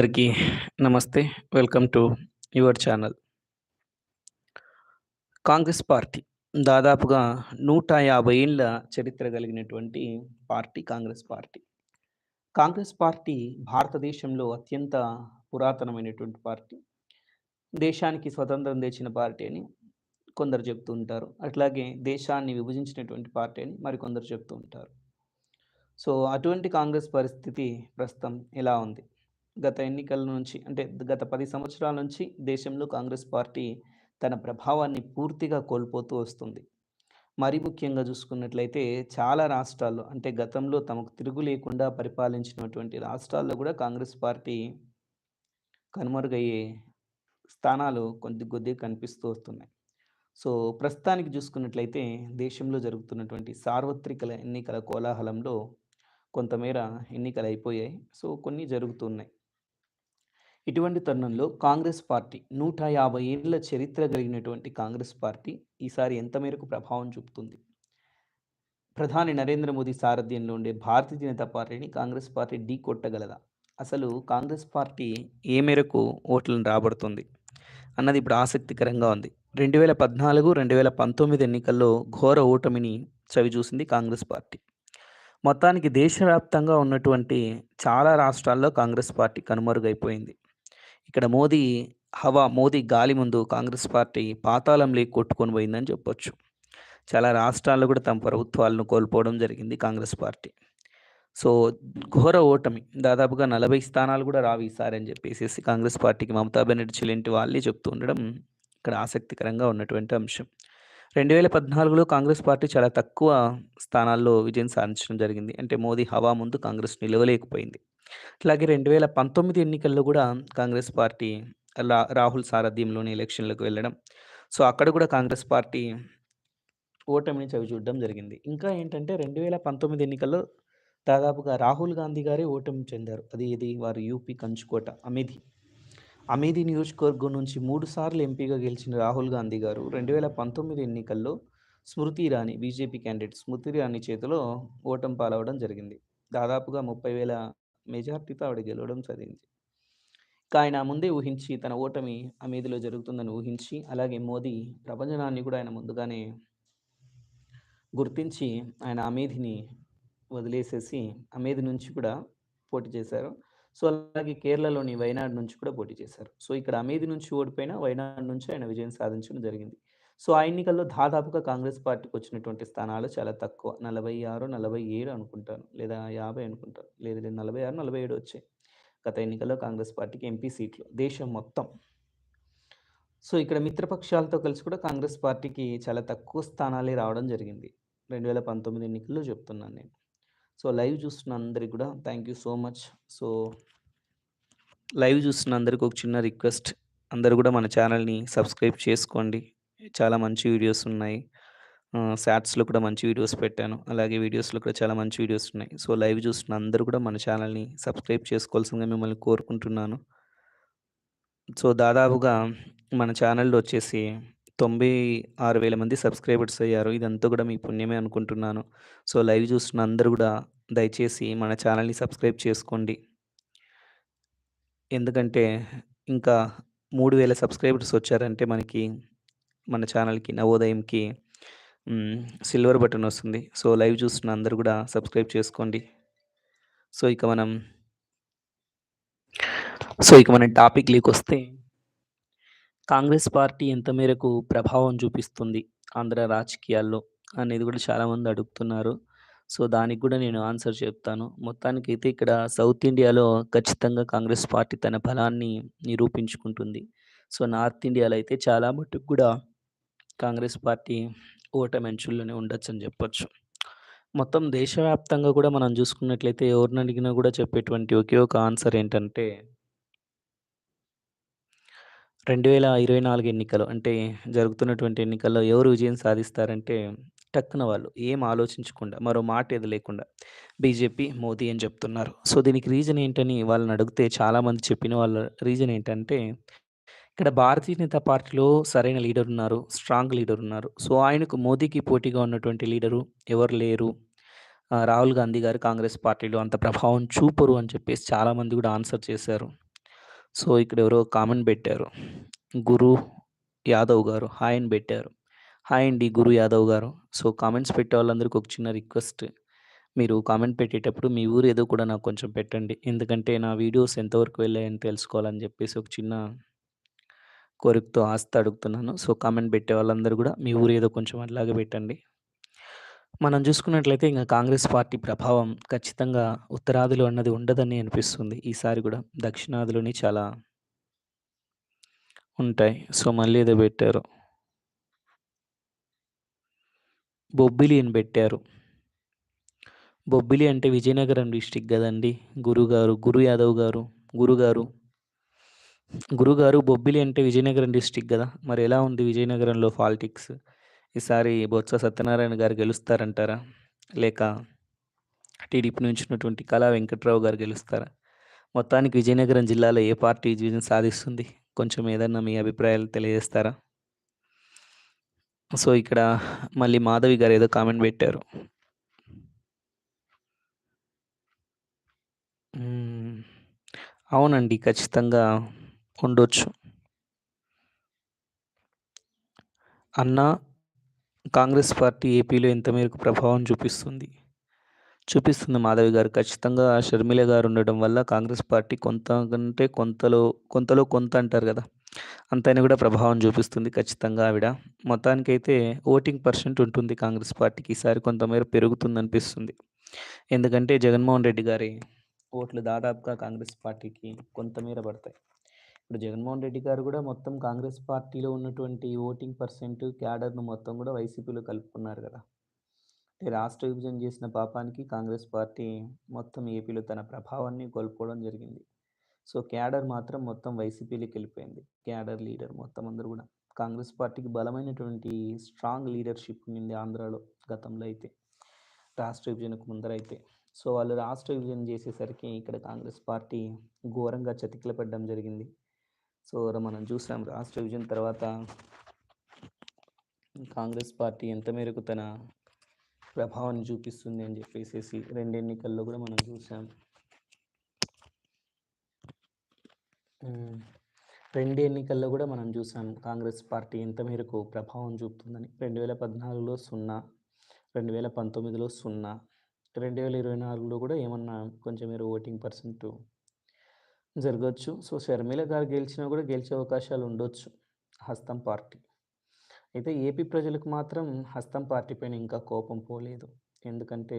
అందరికీ నమస్తే. Welcome to your channel. Congress party దాదాపుగా నూట యాభై ఏళ్ళ చరిత్ర కలిగినటువంటి party Congress party. Congress party భారతదేశంలో అత్యంత పురాతనమైనటువంటి పార్టీ. దేశానికి స్వతంత్రం తెచ్చిన పార్టీ అని కొందరు చెప్తూ ఉంటారు. అట్లాగే దేశాన్ని విభజించినటువంటి పార్టీ అని మరికొందరు చెప్తూ ఉంటారు. సో, అటువంటి కాంగ్రెస్ పరిస్థితి ప్రస్తుతం ఎలా ఉంది? గత ఎన్నికల నుంచి అంటే గత పది సంవత్సరాల నుంచి దేశంలో కాంగ్రెస్ పార్టీ తన ప్రభావాన్ని పూర్తిగా కోల్పోతూ వస్తుంది. మరి ముఖ్యంగా చూసుకున్నట్లయితే చాలా రాష్ట్రాల్లో అంటే గతంలో తమకు తిరుగు లేకుండా పరిపాలించినటువంటి రాష్ట్రాల్లో కూడా కాంగ్రెస్ పార్టీ కనుమరుగయ్యే స్థానాలు కొద్ది కొద్దిగా కనిపిస్తూ వస్తున్నాయి. సో, ప్రస్తుతానికి చూసుకున్నట్లయితే దేశంలో జరుగుతున్నటువంటి సార్వత్రికల ఎన్నికల కోలాహలంలో కొంతమేర ఎన్నికలు అయిపోయాయి. సో, కొన్ని జరుగుతున్నాయి. ఇటువంటి తరుణంలో కాంగ్రెస్ పార్టీ నూట యాభై ఏళ్ళ చరిత్ర కలిగినటువంటి కాంగ్రెస్ పార్టీ ఈసారి ఎంత మేరకు ప్రభావం చూపుతుంది? ప్రధాని నరేంద్ర మోదీ సారథ్యంలో ఉండే భారతీయ జనతా పార్టీని కాంగ్రెస్ పార్టీ ఢీ కొట్టగలదా అసలు కాంగ్రెస్ పార్టీ ఏ మేరకు ఓట్లను రాబడుతుంది? అన్నది ఇప్పుడు ఆసక్తికరంగా ఉంది. 2014, 2019 ఎన్నికల్లో ఘోర ఓటమిని చవిచూసింది కాంగ్రెస్ పార్టీ. మొత్తానికి దేశవ్యాప్తంగా ఉన్నటువంటి చాలా రాష్ట్రాల్లో కాంగ్రెస్ పార్టీ కనుమరుగైపోయింది. ఇక్కడ మోదీ హవా, మోదీ గాలి ముందు కాంగ్రెస్ పార్టీ పాతాళంలో కొట్టుకొని పోయిందని చెప్పొచ్చు. చాలా రాష్ట్రాల్లో కూడా తమ ప్రభుత్వాలను కోల్పోవడం జరిగింది కాంగ్రెస్ పార్టీ. సో, ఘోర ఓటమి దాదాపుగా 40 స్థానాలు కూడా రావు ఈసారి అని చెప్పేసి కాంగ్రెస్ పార్టీకి మమతా బెనర్జీ లాంటి వాళ్ళే చెప్తూ ఉండడం ఇక్కడ ఆసక్తికరంగా ఉన్నటువంటి అంశం. 2014లో కాంగ్రెస్ పార్టీ చాలా తక్కువ స్థానాల్లో విజయం సాధించడం జరిగింది. అంటే మోదీ హవా ముందు కాంగ్రెస్ నిలవలేకపోయింది. అట్లాగే 2019 ఎన్నికల్లో కూడా కాంగ్రెస్ పార్టీ లా రాహుల్ సారథ్యంలోని ఎలక్షన్‌లకు వెళ్ళడం. సో, అక్కడ కూడా కాంగ్రెస్ పార్టీ ఓటమిని చవిచూడడం జరిగింది. ఇంకా ఏంటంటే 2019 ఎన్నికల్లో దాదాపుగా రాహుల్ గాంధీ గారే ఓటమి చెందారు. అది ఇది వారు యూపీ కంచుకోట అమేధి అమేథీ నియోజకవర్గం నుంచి మూడుసార్లు ఎంపీగా గెలిచిన రాహుల్ గాంధీ గారు 2019 ఎన్నికల్లో స్మృతి ఇరానీ బీజేపీ క్యాండిడేట్ స్మృతి ఇరానీ చేతిలో ఓటం పాలవ్వడం జరిగింది. దాదాపుగా ముప్పై వేల మెజార్టీతో ఆవిడ గెలవడం చదివింది ఆయన ముందే ఊహించి తన ఓటమి అమేధిలో జరుగుతుందని ఊహించి అలాగే మోదీ ప్రపంచనాన్ని కూడా ఆయన ముందుగానే గుర్తించి ఆయన అమేధిని వదిలేసేసి అమేధి నుంచి కూడా పోటీ చేశారు. సో, అలాగే కేరళలోని వైనాడ్ నుంచి కూడా పోటీ చేశారు. సో, ఇక్కడ అమేథీ నుంచి ఓడిపోయిన వైనాడు నుంచి ఆయన విజయం సాధించడం జరిగింది. సో, ఆ ఎన్నికల్లో దాదాపుగా కాంగ్రెస్ పార్టీకి వచ్చినటువంటి స్థానాలు చాలా తక్కువ. 46, 47 అనుకుంటాను. లేదా 50 అనుకుంటాను. లేదు లేదు 46, 47 వచ్చాయి. గత ఎన్నికల్లో కాంగ్రెస్ పార్టీకి ఎంపీ సీట్లు దేశం మొత్తం. సో, ఇక్కడ మిత్రపక్షాలతో కలిసి కూడా కాంగ్రెస్ పార్టీకి చాలా తక్కువ స్థానాలే రావడం జరిగింది. 2019 ఎన్నికల్లో చెప్తున్నాను నేను. సో, లైవ్ చూస్తున్న అందరికి కూడా thank you so much. So live చూస్తున్న అందరికి ఒక చిన్న రిక్వెస్ట్. అందరూ కూడా మన ఛానల్‌ని సబ్స్క్రైబ్ చేసుకోండి. చాలా మంచి వీడియోస్ ఉన్నాయి. శాట్స్లో కూడా మంచి వీడియోస్ పెట్టాను. అలాగే వీడియోస్‌లో కూడా చాలా మంచి వీడియోస్ ఉన్నాయి. సో, లైవ్ చూస్తున్న అందరూ కూడా మన ఛానల్‌ని సబ్స్క్రైబ్ చేసుకోవాల్సిందిగా మిమ్మల్ని కోరుకుంటున్నాను. సో, దాదాపుగా మన ఛానల్‌లో వచ్చేసి 96,000 మంది సబ్స్క్రైబర్స్ అయ్యారు. ఇదంతా కూడా మీ పుణ్యమే అనుకుంటున్నాను. సో, లైవ్ చూస్తున్న అందరూ కూడా దయచేసి మన ఛానల్‌ని సబ్స్క్రైబ్ చేసుకోండి. ఎందుకంటే ఇంకా మూడు వేల సబ్స్క్రైబర్స్ వచ్చారంటే మనకి మన ఛానల్‌కి నవోదయంకి సిల్వర్ బటన్ వస్తుంది. సో, లైవ్ చూస్తున్న అందరూ కూడా సబ్స్క్రైబ్ చేసుకోండి. సో, ఇక మనం సో, ఇక మన టాపిక్ లీక్ వస్తే కాంగ్రెస్ పార్టీ ఎంత మేరకు ప్రభావం చూపిస్తుంది ఆంధ్ర రాజకీయాల్లో అనేది కూడా చాలామంది అడుగుతున్నారు. సో, దానికి కూడా నేను ఆన్సర్ చెప్తాను. మొత్తానికైతే ఇక్కడ సౌత్ ఇండియాలో ఖచ్చితంగా కాంగ్రెస్ పార్టీ తన బలాన్ని నిరూపించుకుంటుంది. సో, నార్త్ ఇండియాలో అయితే చాలా మటుకు కూడా కాంగ్రెస్ పార్టీ ఓటమి అంచుల్లోనే ఉండొచ్చని చెప్పొచ్చు. మొత్తం దేశవ్యాప్తంగా కూడా మనం చూసుకున్నట్లయితే ఎవరిని అడిగినా కూడా చెప్పేటువంటి ఒకే ఒక ఆన్సర్ ఏంటంటే 2024 ఎన్నికలు అంటే జరుగుతున్నటువంటి ఎన్నికల్లో ఎవరు విజయం సాధిస్తారంటే టక్కున వాళ్ళు ఏం ఆలోచించకుండా మరో మాట ఏది లేకుండా బీజేపీ, మోదీ అని చెప్తున్నారు. సో, దీనికి రీజన్ ఏంటని వాళ్ళని అడిగితే చాలామంది చెప్పిన వాళ్ళ రీజన్ ఏంటంటే ఇక్కడ భారతీయ జనతా పార్టీలో సరైన లీడర్ ఉన్నారు. స్ట్రాంగ్ లీడర్ ఉన్నారు. సో, ఆయనకు మోదీకి పోటీగా ఉన్నటువంటి లీడరు ఎవరు లేరు. రాహుల్ గాంధీ గారు కాంగ్రెస్ పార్టీలో అంత ప్రభావం చూపరు అని చెప్పేసి చాలామంది కూడా ఆన్సర్ చేశారు. సో, ఇక్కడ ఎవరో కామెంట్ పెట్టారు. గురు యాదవ్ గారు హాయ్ అని పెట్టారు. హాయ్ అండి గురు యాదవ్ గారు. సో, కామెంట్స్ పెట్టే వాళ్ళందరికి ఒక చిన్న రిక్వెస్ట్. మీరు కామెంట్ పెట్టేటప్పుడు మీ ఊరు ఏదో కూడా నాకు కొంచెం పెట్టండి. ఎందుకంటే నా వీడియోస్ ఎంతవరకు వెళ్ళాయని తెలుసుకోవాలని చెప్పేసి ఒక చిన్న కోరికతో ఆస్థ అడుగుతున్నాను. సో, కామెంట్ పెట్టే వాళ్ళందరూ కూడా మీ ఊరు ఏదో కొంచెం అట్లాగే పెట్టండి. మనం చూసుకున్నట్లయితే ఇంకా కాంగ్రెస్ పార్టీ ప్రభావం ఖచ్చితంగా ఉత్తరాదిలో అన్నది ఉండదని అనిపిస్తుంది. ఈసారి కూడా దక్షిణాదిలోని చాలా ఉంటాయి. సో, మళ్ళీ ఏదో పెట్టారు. బొబ్బిలి అని పెట్టారు. బొబ్బిలి అంటే విజయనగరం డిస్టిక్ కదండి గురుగారు, గురు యాదవ్ గారు, గురుగారు. గురుగారు బొబ్బిలి అంటే విజయనగరం డిస్టిక్ కదా మరి ఎలా ఉంది విజయనగరంలో పాలిటిక్స్? ఈసారి బొత్స సత్యనారాయణ గారు గెలుస్తారంటారా? లేక టీడీపీ నుంచి ఉన్నటువంటి కళా వెంకట్రావు గారు గెలుస్తారా? మొత్తానికి విజయనగరం జిల్లాలో ఏ పార్టీ విజయం సాధిస్తుంది? కొంచెం ఏదన్నా మీ అభిప్రాయాలు తెలియజేస్తారా? సో, ఇక్కడ మళ్ళీ మాధవి గారు ఏదో కామెంట్ పెట్టారు. అవునండి. ఖచ్చితంగా ఉండొచ్చు. అన్నా కాంగ్రెస్ పార్టీ ఏపీలో ఎంత మేరకు ప్రభావం చూపిస్తుంది? చూపిస్తుంది మాధవి గారు. ఖచ్చితంగా షర్మిల గారు ఉండడం వల్ల కాంగ్రెస్ పార్టీ కొంత కంటే కొంతలో కొంతలో కొంత అంటారు కదా అంతైనా కూడా ప్రభావం చూపిస్తుంది ఖచ్చితంగా ఆవిడ. మొత్తానికైతే ఓటింగ్ పర్సెంట్ ఉంటుంది కాంగ్రెస్ పార్టీకి. ఈసారి కొంతమేర పెరుగుతుందనిపిస్తుంది. ఎందుకంటే జగన్మోహన్ రెడ్డి గారి ఓట్లు దాదాపుగా కాంగ్రెస్ పార్టీకి కొంతమేర పడతాయి. ఇప్పుడు జగన్మోహన్ రెడ్డి గారు కూడా మొత్తం కాంగ్రెస్ పార్టీలో ఉన్నటువంటి ఓటింగ్ పర్సెంట్, క్యాడర్‌ను మొత్తం కూడా వైసీపీలో కలుపుకున్నారు కదా అంటే రాష్ట్ర విభజన చేసిన పాపానికి కాంగ్రెస్ పార్టీ మొత్తం ఏపీలో తన ప్రభావాన్ని కోల్పోవడం జరిగింది. సో, క్యాడర్ మాత్రం మొత్తం వైసీపీలోకెళ్ళిపోయింది. క్యాడర్, లీడర్ మొత్తం అందరూ కూడా కాంగ్రెస్ పార్టీకి బలమైనటువంటి స్ట్రాంగ్ లీడర్‌షిప్ ఉంది ఆంధ్రాలో గతంలో అయితే. రాష్ట్ర విభజనకు ముందరైతే. సో, వాళ్ళు రాష్ట్ర విభజన చేసేసరికి ఇక్కడ కాంగ్రెస్ పార్టీ ఘోరంగా చతికిల పడడం జరిగింది. సో, మనం చూసాం రాష్ట్ర విభజన తర్వాత కాంగ్రెస్ పార్టీ ఎంత మేరకు తన ప్రభావాన్ని చూపిస్తుంది అని చెప్పేసేసి 2 ఎన్నికల్లో కూడా మనం చూసాం. రెండు ఎన్నికల్లో కూడా మనం చూసాం కాంగ్రెస్ పార్టీ ఎంత మేరకు ప్రభావం చూపుతుందని. 2014లో 0, 2019లో 0, 2024లో కూడా ఏమన్నా కొంచెం మేర ఓటింగ్ పర్సెంట్ జరగచ్చు సో, షర్మిల గారు గెలిచినా కూడా గెలిచే అవకాశాలు ఉండొచ్చు. హస్తం పార్టీ. అయితే ఏపీ ప్రజలకు మాత్రం హస్తం పార్టీ పైన ఇంకా కోపం పోలేదు. ఎందుకంటే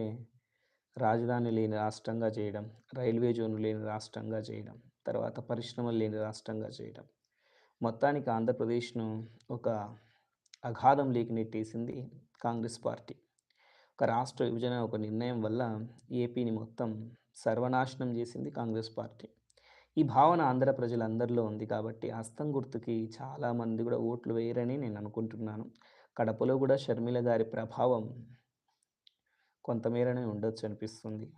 రాజధాని లేని రాష్ట్రంగా చేయడం, రైల్వే జోన్ లేని రాష్ట్రంగా చేయడం, తర్వాత పరిశ్రమలు లేని రాష్ట్రంగా చేయడం. మొత్తానికి ఆంధ్రప్రదేశ్‌ను ఒక అగాధంలోకి నెట్టేసింది కాంగ్రెస్ పార్టీ. ఒక రాష్ట్ర విభజన ఒక నిర్ణయం వల్ల ఏపీని మొత్తం సర్వనాశనం చేసింది కాంగ్రెస్ పార్టీ. ఈ భావన ఆంధ్ర ప్రజలందరిలో ఉంది కాబట్టి హస్తం గుర్తుకి చాలామంది కూడా ఓట్లు వేయరని నేను అనుకుంటున్నాను. కడపలో కూడా షర్మిల గారి ప్రభావం కొంతమేరనే ఉండొచ్చు అనిపిస్తుంది.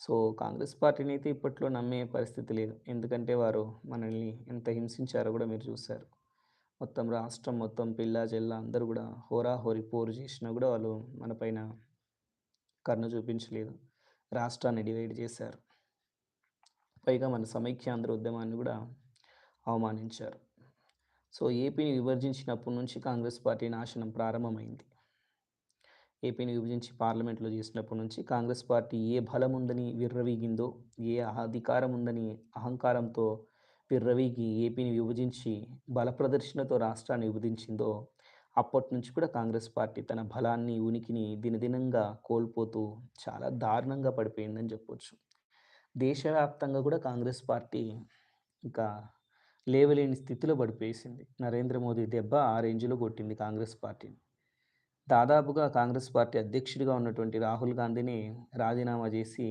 సో, కాంగ్రెస్ పార్టీని అయితే ఇప్పట్లో నమ్మే పరిస్థితి లేదు. ఎందుకంటే వారు మనల్ని ఎంత హింసించారో కూడా మీరు చూశారు మొత్తం రాష్ట్రం మొత్తం పిల్లా, జల్లా అందరూ కూడా హోరాహోరి పోరు చేసినా కూడా వాళ్ళు మన పైన చూపించలేదు. రాష్ట్రాన్ని డివైడ్ చేశారు. పైగా మన సమైక్యాంధ్ర ఉద్యమాన్ని కూడా అవమానించారు. సో, ఏపీని విభజించినప్పటి నుంచి కాంగ్రెస్ పార్టీ నాశనం ప్రారంభమైంది. ఏపీని విభజించి పార్లమెంట్‌లో చేసినప్పటి నుంచి కాంగ్రెస్ పార్టీ ఏ బలం ఉందని విర్రవీగిందో, ఏ అధికారం ఉందని అహంకారంతో విర్రవీగి ఏపీని విభజించి బల ప్రదర్శనతో రాష్ట్రాన్ని విభజించిందో, అప్పటినుంచి కూడా కాంగ్రెస్ పార్టీ తన బలాన్ని, ఉనికిని దినదినంగా కోల్పోతూ చాలా దారుణంగా పడిపోయిందని చెప్పొచ్చు. దేశవ్యాప్తంగా కూడా కాంగ్రెస్ పార్టీ ఇంకా లేవలేని స్థితిలో పడిపోయేసింది. నరేంద్ర మోదీ దెబ్బ ఆ రేంజ్‌లో కొట్టింది కాంగ్రెస్ పార్టీని. దాదాపుగా కాంగ్రెస్ పార్టీ అధ్యక్షుడిగా ఉన్నటువంటి రాహుల్ గాంధీని రాజీనామా చేసి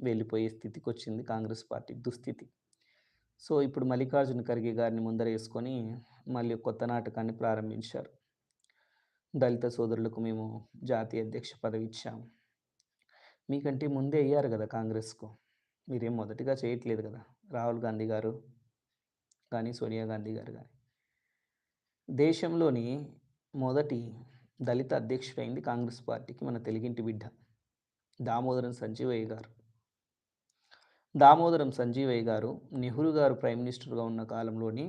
వెళ్ళిపోయే స్థితికి వచ్చింది కాంగ్రెస్ పార్టీ దుస్థితి. సో, ఇప్పుడు మల్లికార్జున ఖర్గే గారిని ముందరేసుకొని మళ్ళీ కొత్త నాటకాన్ని ప్రారంభించారు. దళిత సోదరులకు మేము జాతీయ అధ్యక్ష పదవి ఇచ్చాము మీకంటే ముందే అయ్యారు కదా కాంగ్రెస్‌కు. మీరేం మొదటిగా చేయట్లేదు కదా! రాహుల్ గాంధీ గారు కానీ సోనియా గాంధీ గారు కానీ దేశంలోని మొదటి దళిత అధ్యక్షుడైంది కాంగ్రెస్ పార్టీకి మన తెలుగింటి బిడ్డ. దామోదరం సంజీవయ్య గారు. దామోదరం సంజీవయ్య గారు నెహ్రూ గారు ప్రైమ్ మినిస్టర్గా ఉన్న కాలంలోని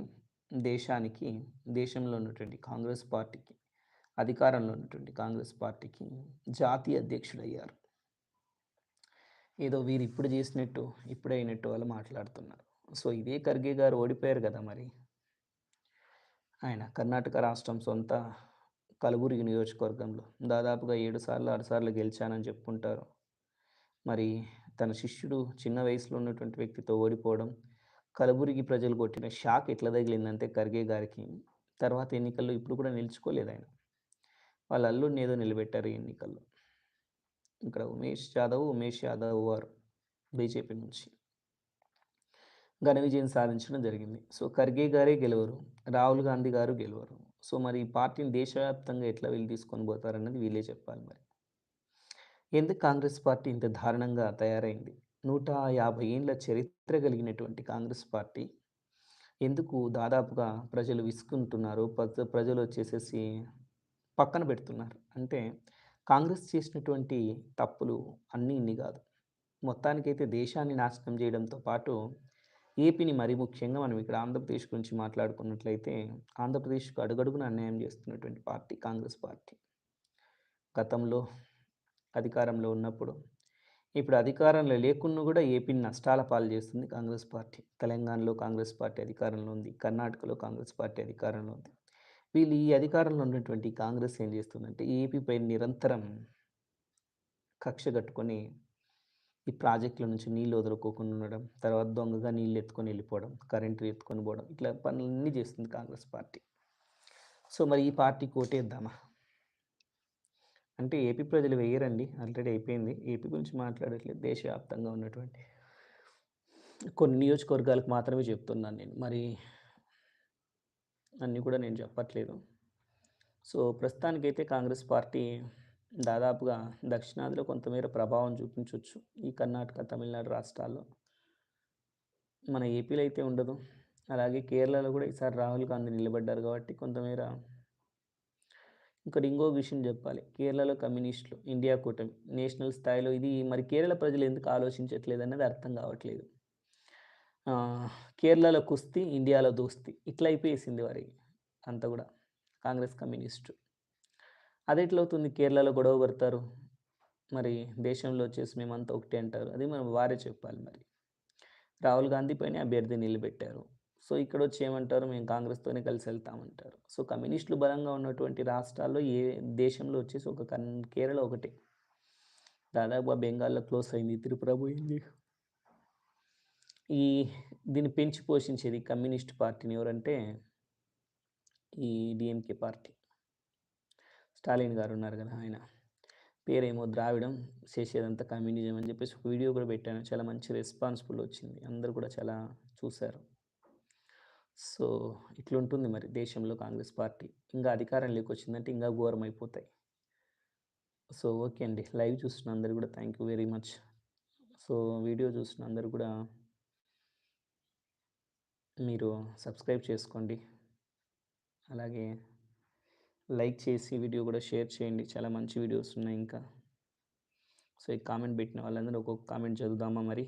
దేశానికి దేశంలో ఉన్నటువంటి కాంగ్రెస్ పార్టీకి అధికారంలో ఉన్నటువంటి కాంగ్రెస్ పార్టీకి జాతీయ అధ్యక్షుడయ్యారు ఏదో వీరు ఇప్పుడు చేసినట్టు ఇప్పుడే అయినట్టు వాళ్ళు మాట్లాడుతున్నారు. సో ఇదే ఖర్గే గారు ఓడిపోయారు కదా మరి. ఆయన కర్ణాటక రాష్ట్రం సొంత కలబురిగి నియోజకవర్గంలో దాదాపుగా ఏడు సార్లు ఆరు సార్లు గెలిచానని చెప్పుకుంటారు. మరి తన శిష్యుడు చిన్న వయసులో ఉన్నటువంటి వ్యక్తితో ఓడిపోవడం కలబురిగి ప్రజలు కొట్టిన షాక్ ఎట్లా తగిలిందంటే ఖర్గే గారికి. తర్వాత ఎన్నికల్లో ఇప్పుడు కూడా నిలుచుకోలేదు ఆయన. వాళ్ళ అల్లుడిని ఏదో నిలబెట్టారు ఎన్నికల్లో. ఇక్కడ ఉమేష్ యాదవ్ ఉమేష్ యాదవ్ వారు బీజేపీ నుంచి ఘన విజయం సాధించడం జరిగింది. సో ఖర్గే గారే గెలవరు రాహుల్ గాంధీ గారు గెలవరు. సో మరి ఈ పార్టీని దేశవ్యాప్తంగా ఎట్లా వీళ్ళు తీసుకొని పోతారన్నది వీళ్ళే చెప్పాలి మరి. ఎందుకు కాంగ్రెస్ పార్టీ ఇంత దారుణంగా తయారైంది? నూట యాభై ఏళ్ళ చరిత్ర కలిగినటువంటి కాంగ్రెస్ పార్టీ ఎందుకు దాదాపుగా ప్రజలు విసుకుంటున్నారు ప్రజలు వచ్చేసేసి పక్కన పెడుతున్నారు. అంటే కాంగ్రెస్ చేసినటువంటి తప్పులు అన్నీ ఇన్ని కాదు. మొత్తానికైతే దేశాన్ని నాశనం చేయడంతో పాటు ఏపీని మరి ముఖ్యంగా మనం ఇక్కడ ఆంధ్రప్రదేశ్ గురించి మాట్లాడుకున్నట్లయితే ఆంధ్రప్రదేశ్కు అడుగడుగున అన్యాయం చేస్తున్నటువంటి పార్టీ కాంగ్రెస్ పార్టీ. గతంలో అధికారంలో ఉన్నప్పుడు ఇప్పుడు అధికారంలో లేకున్నా కూడా ఏపీని నష్టాల పాలు చేస్తుంది కాంగ్రెస్ పార్టీ. తెలంగాణలో కాంగ్రెస్ పార్టీ అధికారంలో ఉంది కర్ణాటకలో కాంగ్రెస్ పార్టీ అధికారంలో ఉంది. వీళ్ళు ఈ అధికారంలో ఉన్నటువంటి కాంగ్రెస్ ఏం చేస్తుందంటే ఏపీపై నిరంతరం కక్ష కట్టుకొని ఈ ప్రాజెక్టుల నుంచి నీళ్ళు వదులుకోకుండా ఉండడం తర్వాత దొంగగా నీళ్ళు ఎత్తుకొని వెళ్ళిపోవడం కరెంటు ఎత్తుకొని పోవడం ఇట్లా పనులన్నీ చేస్తుంది కాంగ్రెస్ పార్టీ. సో మరి ఈ పార్టీకి ఓటేద్దామా అంటే ఏపీ ప్రజలు వేయరండి ఆల్రెడీ అయిపోయింది. ఏపీ గురించి మాట్లాడట్లేదు దేశవ్యాప్తంగా ఉన్నటువంటి కొన్ని నియోజకవర్గాలకు మాత్రమే చెప్తున్నాను నేను. మరి అన్నీ కూడా నేను చెప్పట్లేదు. సో ప్రస్తుతానికైతే కాంగ్రెస్ పార్టీ దాదాపుగా దక్షిణాదిలో కొంతమేర ప్రభావం చూపించవచ్చు ఈ కర్ణాటక తమిళనాడు రాష్ట్రాల్లో. మన ఏపీలో అయితే ఉండదు. అలాగే కేరళలో కూడా ఈసారి రాహుల్ గాంధీ నిలబడ్డారు కాబట్టి కొంతమేర ఇంకా ఇంకో విషయం చెప్పాలి. కేరళలో కమ్యూనిస్టులు ఇండియా కూటమి నేషనల్ స్థాయిలో ఇది మరి కేరళ ప్రజలు ఎందుకు ఆలోచించట్లేదు అనేది అర్థం కావట్లేదు. కేరళలో కుస్తీ ఇండియాలో దోస్తీ ఇట్లా అయిపోయేసింది వారి అంతా కూడా కాంగ్రెస్ కమ్యూనిస్టు. అది ఎట్లవుతుంది కేరళలో గొడవ పడతారు. మరి దేశంలో వచ్చేసి మేమంతా ఒకటే అంటారు. అది మనం వారే చెప్పాలి మరి. రాహుల్ గాంధీ పైన అభ్యర్థి నిలబెట్టారు. సో ఇక్కడ వచ్చి ఏమంటారు? మేము కాంగ్రెస్తోనే కలిసి వెళ్తామంటారు. సో కమ్యూనిస్టులు బలంగా ఉన్నటువంటి రాష్ట్రాల్లో ఏ దేశంలో వచ్చేసి ఒక కన్ కేరళ ఒకటే. దాదాపు బెంగాల్లో క్లోజ్ అయింది. త్రిపుర పోయింది. ఈ దీన్ని పెంచి పోషించేది కమ్యూనిస్ట్ పార్టీని ఎవరంటే ఈ డిఎంకే పార్టీ. స్టాలిన్ గారు ఉన్నారు కదా ఆయన. పేరేమో ద్రావిడం చేసేదంతా కమ్యూనిజం అని చెప్పేసి ఒక వీడియో కూడా పెట్టాను. చాలా మంచి రెస్పాన్సిబుల్ వచ్చింది. అందరూ కూడా చాలా చూశారు. సో ఇట్లుంటుంది మరి దేశంలో కాంగ్రెస్ పార్టీ. ఇంకా అధికారంలోకి వచ్చిందంటే ఇంకా ఘోరం అయిపోతాయి. సో ఓకే అండి. లైవ్ చూస్తున్న అందరు కూడా thank you very much. So video చూస్తున్న అందరు కూడా మీరు సబ్స్క్రైబ్ చేసుకోండి. అలాగే లైక్ చేసి వీడియో కూడా షేర్ చేయండి. చాలా మంచి వీడియోస్ ఉన్నాయి ఇంకా. సో ఈ కామెంట్ పెట్టిన వాళ్ళందరూ ఒక్కొక్క కామెంట్ చదువుదామా మరి?